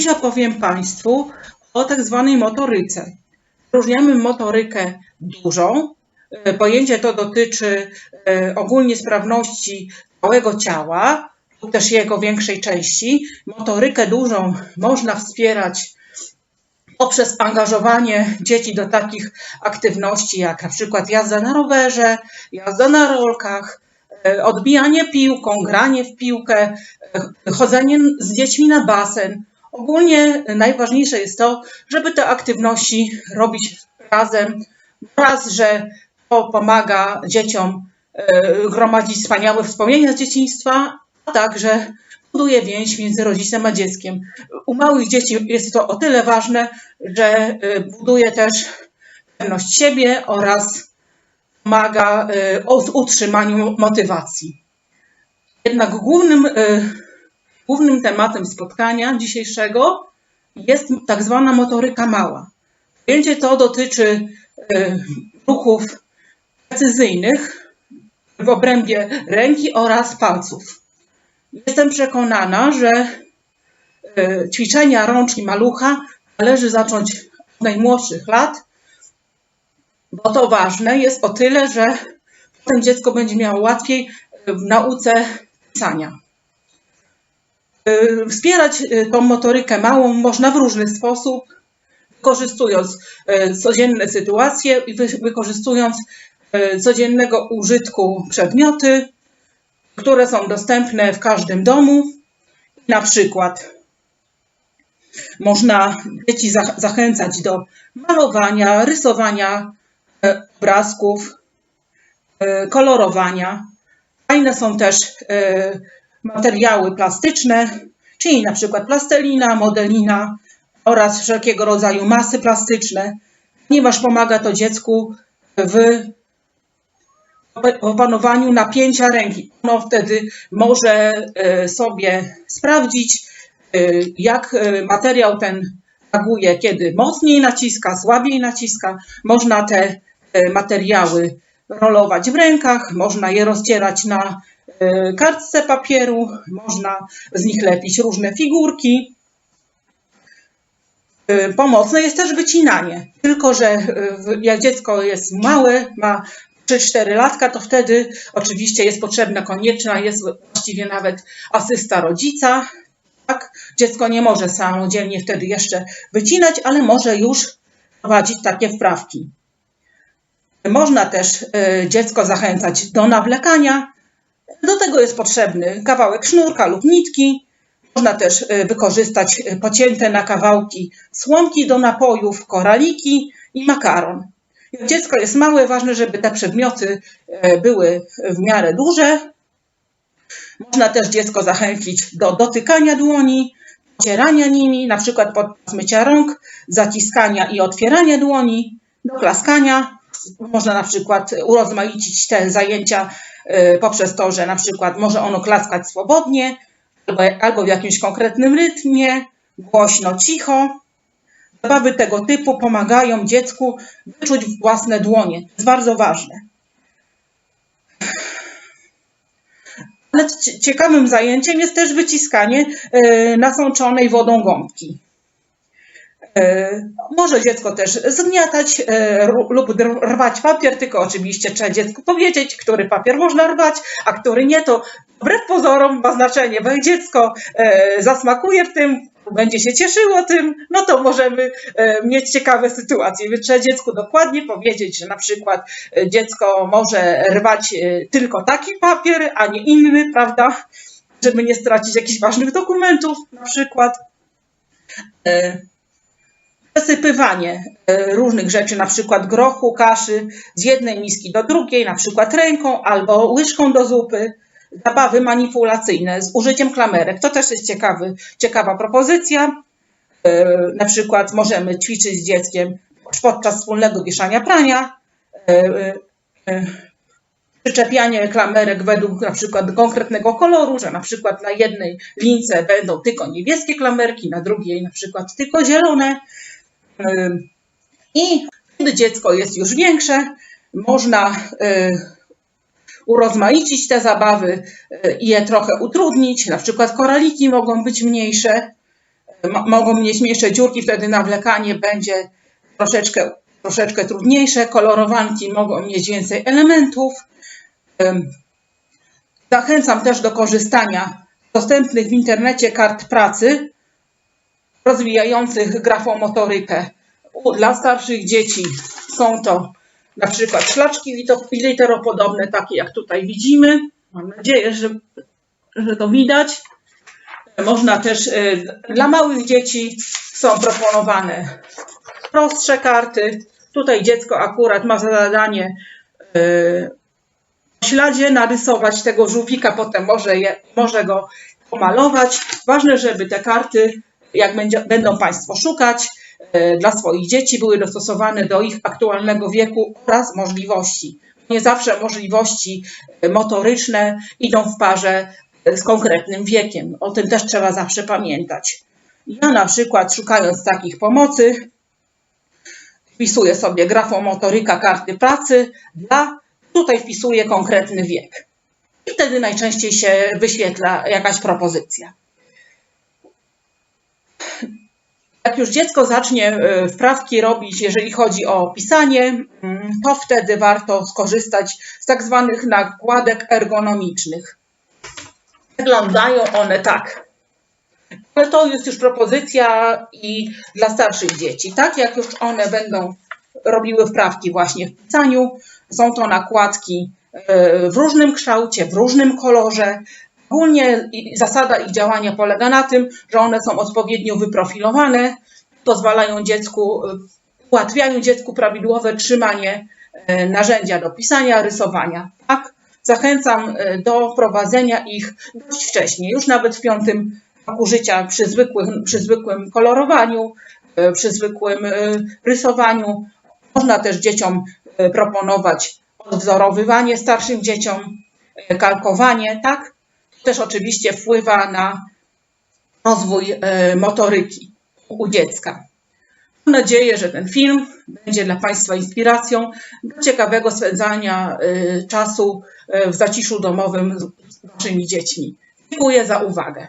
Dziś opowiem Państwu o tak zwanej motoryce. Różniamy motorykę dużą. E, Pojęcie to dotyczy e, ogólnie sprawności całego ciała lub też jego większej części. Motorykę dużą można wspierać poprzez angażowanie dzieci do takich aktywności jak na przykład jazda na rowerze, jazda na rolkach, e, odbijanie piłką, granie w piłkę, e, chodzenie z dziećmi na basen. Ogólnie najważniejsze jest to, żeby te aktywności robić razem. Raz, że to pomaga dzieciom e, gromadzić wspaniałe wspomnienia z dzieciństwa, a także buduje więź między rodzicem a dzieckiem. U małych dzieci jest to o tyle ważne, że y, buduje też pewność siebie oraz pomaga w utrzymaniu motywacji. Jednak głównym, głównym tematem spotkania dzisiejszego jest tak zwana motoryka mała. Pojęcie to dotyczy ruchów precyzyjnych w obrębie ręki oraz palców. Jestem przekonana, że e, ćwiczenia rączki malucha należy zacząć od najmłodszych lat, bo to ważne jest o tyle, że potem dziecko będzie miało łatwiej w nauce pisania. E, wspierać e, tą motorykę małą można w różny sposób, wykorzystując codzienne sytuacje i wykorzystując codziennego użytku przedmioty, które są dostępne w każdym domu. Na przykład można dzieci zachęcać do malowania, rysowania e, obrazków, e, kolorowania. Fajne są też e, materiały plastyczne, czyli na przykład plastelina, modelina oraz wszelkiego rodzaju masy plastyczne, ponieważ pomaga to dziecku w opanowaniu napięcia ręki. Ono wtedy może e, sobie sprawdzić, e, jak e, materiał ten reaguje, kiedy mocniej naciska, słabiej naciska. Można te materiały rolować w rękach, można je rozcierać na kartce papieru, można z nich lepić różne figurki. Pomocne jest też wycinanie, tylko że jak dziecko jest małe, ma 3-4 latka, to wtedy oczywiście jest potrzebna, konieczna, jest właściwie nawet asysta rodzica. Tak? Dziecko nie może samodzielnie wtedy jeszcze wycinać, ale może już prowadzić takie wprawki. Można też dziecko zachęcać do nawlekania. Do tego jest potrzebny kawałek sznurka lub nitki. Można też y, wykorzystać y, pocięte na kawałki słomki do napojów, koraliki i makaron. Jak dziecko jest małe, ważne, żeby te przedmioty e, były w miarę duże. Można też dziecko zachęcić do dotykania dłoni, ocierania nimi, na przykład podczas mycia rąk, zaciskania i otwierania dłoni, do klaskania. Można na przykład urozmaicić te zajęcia poprzez to, że na przykład może ono klaskać swobodnie albo, albo w jakimś konkretnym rytmie, głośno, cicho. Zabawy tego typu pomagają dziecku wyczuć własne dłonie. To jest bardzo ważne. Ale ciekawym zajęciem jest też wyciskanie e, nasączonej wodą gąbki. E, może dziecko też zgniatać e, lub rwać papier, tylko oczywiście trzeba dziecku powiedzieć, który papier można rwać, a który nie, to wbrew pozorom ma znaczenie, bo jak dziecko zasmakuje w tym, będzie się cieszyło tym, no to możemy e, mieć ciekawe sytuacje. Więc trzeba dziecku dokładnie powiedzieć, że na przykład e, dziecko może rwać e, tylko taki papier, a nie inny, prawda? Żeby nie stracić jakichś ważnych dokumentów, na przykład. Zasypywanie różnych rzeczy, na przykład grochu, kaszy z jednej miski do drugiej, na przykład ręką albo łyżką do zupy zabawy manipulacyjne z użyciem klamerek. To też jest ciekawy, ciekawa propozycja. E, na przykład możemy ćwiczyć z dzieckiem podczas wspólnego wieszania prania, e, e, przyczepianie klamerek według na przykład konkretnego koloru, że na przykład na jednej lince będą tylko niebieskie klamerki, na drugiej na przykład tylko zielone. I kiedy dziecko jest już większe, można urozmaicić te zabawy e, i je trochę utrudnić. Na przykład koraliki mogą być mniejsze. mo- mogą mieć mniejsze dziurki, wtedy nawlekanie będzie troszeczkę, troszeczkę trudniejsze. Kolorowanki mogą mieć więcej elementów. Em, Zachęcam też do korzystania z dostępnych w internecie kart pracy rozwijających grafomotorykę. Dla starszych dzieci są to na przykład szlaczki literopodobne, takie jak tutaj widzimy. Mam nadzieję, że, że to widać. Można też y, dla małych dzieci są proponowane prostsze karty. Tutaj dziecko akurat ma za zadanie y, w śladzie narysować tego żółwika, potem może, je, może go pomalować. Ważne, żeby te karty, jak będzie, będą Państwo szukać, e, dla swoich dzieci były dostosowane do ich aktualnego wieku oraz możliwości. Nie zawsze możliwości e, motoryczne idą w parze e, z konkretnym wiekiem. O tym też trzeba zawsze pamiętać. Ja na przykład szukając takich pomocy, wpisuję sobie grafomotoryka karty pracy dla, tutaj wpisuję konkretny wiek. I wtedy najczęściej się wyświetla jakaś propozycja. Jak już dziecko zacznie e, wprawki robić, jeżeli chodzi o pisanie, mm, to wtedy warto skorzystać z tak zwanych nakładek ergonomicznych. Wyglądają one tak. Ale to jest już propozycja i dla starszych dzieci. Tak jak już one będą robiły wprawki właśnie w pisaniu, są to nakładki e, w różnym kształcie, w różnym kolorze. Ogólnie zasada ich działania polega na tym, że one są odpowiednio wyprofilowane, pozwalają dziecku, e, ułatwiają dziecku prawidłowe trzymanie e, narzędzia do pisania, rysowania. Tak? Zachęcam e, do prowadzenia ich dość wcześnie, już nawet w piątym roku życia przy zwykłym, przy zwykłym kolorowaniu, przy zwykłym rysowaniu. Można też dzieciom proponować odwzorowywanie starszym dzieciom, kalkowanie, tak? Też oczywiście wpływa na rozwój e, motoryki u dziecka. Mam nadzieję, że ten film będzie dla Państwa inspiracją do ciekawego spędzania e, czasu e, w zaciszu domowym z Waszymi dziećmi. Dziękuję za uwagę.